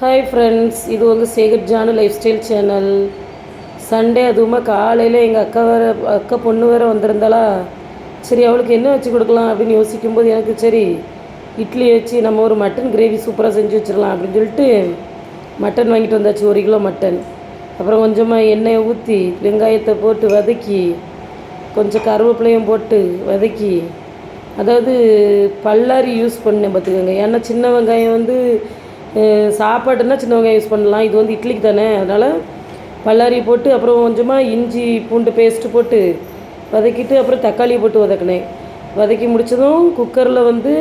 Hi friends இது வந்து Sekar Janu lifestyle channel Sunday அதுவுமா காலையில் எங்கள் அக்கா வேற அக்கா பொண்ணு வேற வந்திருந்தாளா? சரி அவளுக்கு என்ன வச்சு கொடுக்கலாம் அப்படின்னு யோசிக்கும்போது எனக்கு சரி இட்லி வச்சு நம்ம ஒரு மட்டன் கிரேவி சூப்பராக செஞ்சு வச்சிடலாம் அப்படின்னு சொல்லிட்டு மட்டன் வாங்கிட்டு வந்தாச்சு ஒரு கிலோ மட்டன் அப்புறம் கொஞ்சமாக எண்ணெயை ஊற்றி வெங்காயத்தை போட்டு வதக்கி கொஞ்சம் கருவேப்பிலையும் போட்டு வதக்கி அதாவது பல்லாரி யூஸ் பண்ணேன் பார்த்துக்கோங்க. ஏன்னா சின்ன வெங்காயம் வந்து சாப்பாடுனா சாப்பாடுன்னா சின்ன வெங்காயம் யூஸ் பண்ணலாம். இது வந்து இட்லிக்கு தானே. அதனால் பல்லாரி போட்டு அப்புறம் கொஞ்சமாக இஞ்சி பூண்டு பேஸ்ட்டு போட்டு வதக்கிட்டு அப்புறம் தக்காளி போட்டு வதக்கினேன். வதக்கி முடித்ததும் குக்கரில் வந்து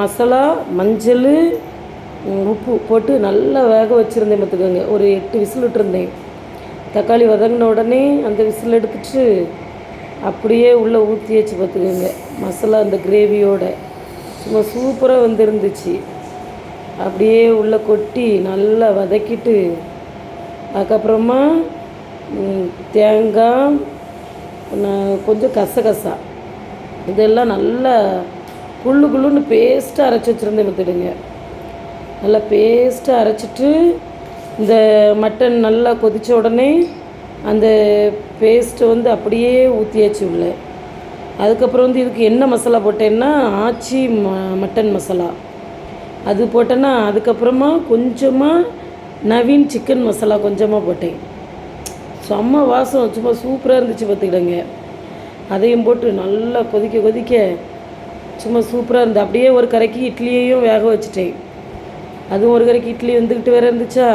மசாலா மஞ்சள் உப்பு போட்டு நல்லா வேக வச்சுருந்தேன் பார்த்துக்கோங்க ஒரு எட்டு விசில் விட்டுருந்தேன். தக்காளி வதங்கின உடனே அந்த விசில் எடுத்துட்டு அப்படியே உள்ளே ஊற்றி வச்சு பார்த்துக்கோங்க மசாலா அந்த கிரேவியோட சும்மா சூப்பராக வந்துருந்துச்சு. அப்படியே உள்ளே கொட்டி நல்லா வதக்கிட்டு அதுக்கப்புறமா தேங்காய் நான் கொஞ்சம் கசகசா. இதெல்லாம் நல்லா குள்ளு குள்ளுன்னு பேஸ்ட்டாக அரைச்சி வச்சுருந்தேன் பார்த்துடுங்க. நல்லா பேஸ்ட்டாக அரைச்சிட்டு இந்த மட்டன் நல்லா கொதித்த உடனே அந்த பேஸ்ட்டை வந்து அப்படியே ஊற்றியாச்சு உள்ள. அதுக்கப்புறம் வந்து இதுக்கு என்ன மசாலா போட்டேன்னா ஆச்சி ம மட்டன் மசாலா. அது போட்டேன்னா அதுக்கப்புறமா கொஞ்சமாக நவீன் சிக்கன் மசாலா கொஞ்சமாக போட்டேன். செம்ம வாசம் சும்மா சூப்பராக இருந்துச்சு பார்த்துக்கிடுங்க. அதையும் போட்டு நல்லா கொதிக்க கொதிக்க சும்மா சூப்பராக இருந்து அப்படியே ஒரு கரைக்கு இட்லியையும் வேக வச்சுட்டேன். அதுவும் ஒரு கரைக்கு இட்லி வந்துக்கிட்டு வேறு இருந்துச்சா?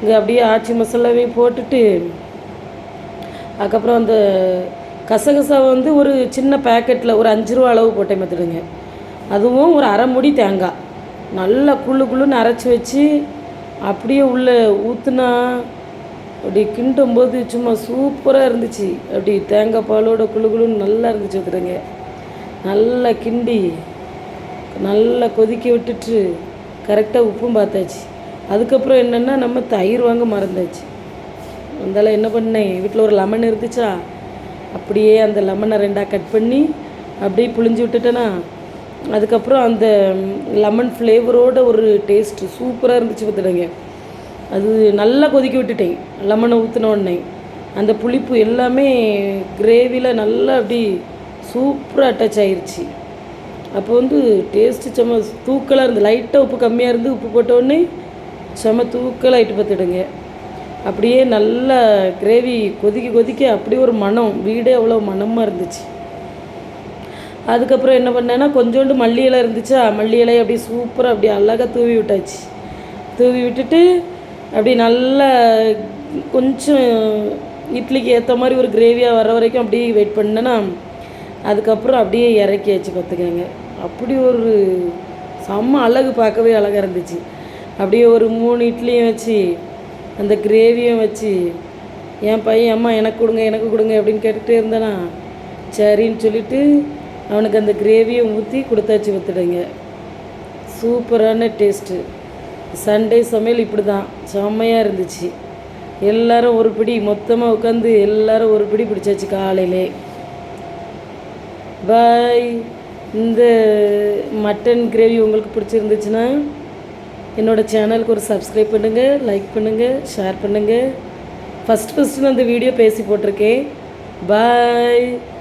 இங்கே அப்படியே ஆச்சி மசாலாவையும் போட்டுட்டு அதுக்கப்புறம் அந்த கசகசா வந்து ஒரு சின்ன பேக்கெட்டில் ஒரு அஞ்சு ரூபா அளவு போட்டேன் பார்த்துடுங்க அதுவும் ஒரு அரை முடி தேங்காய். நல்லா குழு குள்ளுன்னு அரைச்சி வச்சு அப்படியே உள்ளே ஊற்றுனா அப்படி கிண்டும் போது சும்மா சூப்பராக இருந்துச்சு. அப்படி தேங்காய் பாலோட குளு குளுன்னு நல்லா இருந்துச்சு பார்த்துடுங்க நல்லா கிண்டி நல்லா கொதிக்க விட்டுட்டு கரெக்டாக உப்பும் பார்த்தாச்சு. அதுக்கப்புறம் என்னென்னா நம்ம தயிர் வாங்க மறந்தாச்சு. அதனால என்ன பண்ணேன்? வீட்டில் ஒரு லெமன் இருந்துச்சா? அப்படியே அந்த லெமனை ரெண்டாக கட் பண்ணி அப்படியே புழிஞ்சு விட்டுட்டேனா அதுக்கப்புறம் அந்த லெமன் ஃப்ளேவரோட ஒரு டேஸ்ட்டு சூப்பராக இருந்துச்சு பார்த்துடுங்க அது நல்லா கொதிக்க விட்டுட்டேன். லெமனை ஊற்றின உடனே. அந்த புளிப்பு எல்லாமே கிரேவியில் நல்லா அப்படி சூப்பராக அட்டாச் ஆகிருச்சு அப்போ வந்து டேஸ்ட்டு செம்ம தூக்கலாக இருந்து லைட்டாக உப்பு கம்மியாக இருந்து உப்பு போட்ட செம்ம தூக்கலாகிட்டு பார்த்துடுங்க அப்படியே நல்லா கிரேவி கொதிக்க கொதிக்க அப்படியே ஒரு மனம் வீடே அவ்வளோ மனமாக இருந்துச்சு. அதுக்கப்புறம் என்ன பண்ணேன்னா கொஞ்சோண்டு மல்லி இலை இருந்துச்சா மல்லி இலையை அப்படியே சூப்பராக அப்படியே அழகாக தூவி விட்டாச்சு. தூவி விட்டுட்டு அப்படி நல்லா கொஞ்சம் இட்லிக்கு ஏற்ற மாதிரி ஒரு கிரேவியாக வர வரைக்கும் அப்படியே வெயிட் பண்ணேன்னா அதுக்கப்புறம் அப்படியே இறக்கியாச்சு பார்த்துக்கங்க. அப்படி ஒரு செம்ம அழகு பார்க்கவே அழகாக இருந்துச்சு. அப்படியே ஒரு மூணு இட்லியும் வச்சு அந்த கிரேவியும் வச்சு என் பையன் அம்மா எனக்கு கொடுங்க எனக்கு கொடுங்க அப்படின்னு கேட்டுகிட்டே இருந்தேனா சரின்னு சொல்லிவிட்டு அவனுக்கு அந்த கிரேவியை ஊற்றி கொடுத்தாச்சு பார்த்துடுங்க சூப்பரான டேஸ்ட்டு சண்டே சமையல் இப்படி தான் செம்மையாக இருந்துச்சு. எல்லாரும் ஒரு பிடி மொத்தமாக உட்காந்து எல்லாரும் ஒரு பிடி பிடிச்சாச்சு காலையிலே. பாய் இந்த மட்டன் கிரேவி உங்களுக்கு பிடிச்சிருந்துச்சுன்னா என்னோடய சேனலுக்கு ஒரு சப்ஸ்கிரைப் பண்ணுங்கள் லைக் பண்ணுங்கள் ஷேர் பண்ணுங்கள் ஃபஸ்ட் ஃபஸ்ட்டு நான் இந்த வீடியோ பேசி போட்டிருக்கேன். பாய்